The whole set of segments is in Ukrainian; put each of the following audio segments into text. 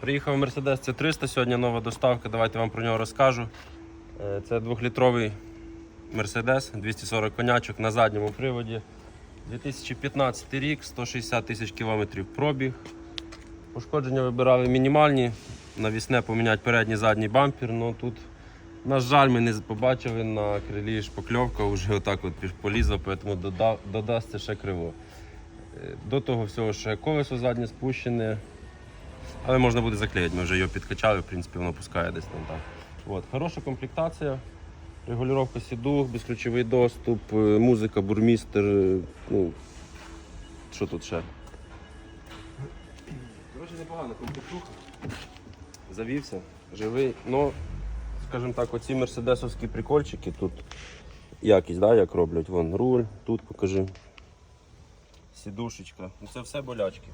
Приїхав Mercedes C300, сьогодні нова доставка, давайте вам про нього розкажу. Е, Це двохлітровий Mercedes, 240 конячок на задньому приводі. 2015 рік, 160 тисяч кілометрів пробіг. Пошкодження вибирали мінімальні. Навісне поміняти передній задній бампер. Ну тут, на жаль, ми не побачили на крилі шпакльовка вже отак от полізла, тому дода- додасться ще криво. Е, До того всього ще колесо заднє спущене. Але можна буде заклеїти, ми вже його підкачали, в принципі, воно пускає десь там так. От. Хороша комплектація, регулювання сідух, безключовий доступ, е, музика, бурмістер. е, Ну, що тут ще? Коротше, непогана комплектуха. Завівся, живий. Ну, скажімо так, оці мерседесовські прикольчики тут якість, да, як роблять. Вон руль, тут покажи. Сідушечка. Ну, це все болячки.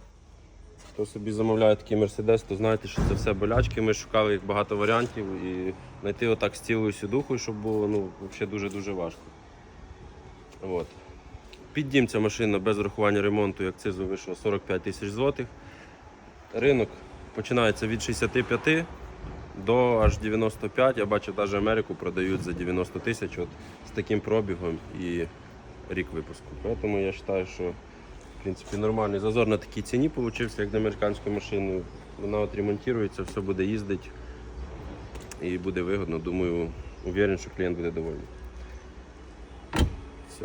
Хто собі замовляє такий мерседес, то знаєте, що це все болячки. Ми шукали їх багато варіантів і знайти отак з цілою сідухою, щоб було ну, взагалі дуже-дуже важко. От. Під дім ця машина без врахування ремонту і акцизу вийшла 45 тисяч злотих. Ринок починається від 65 до аж 95. Я бачу, навіть Америку продають за 90 тисяч з таким пробігом і рік випуску. Тому я вважаю, що в принципі нормальний зазор на такій ціні получився, як на американську машину. Вона от ремонтується, все буде їздити і буде вигодно. Думаю, уверен, що клієнт буде довольний. Все.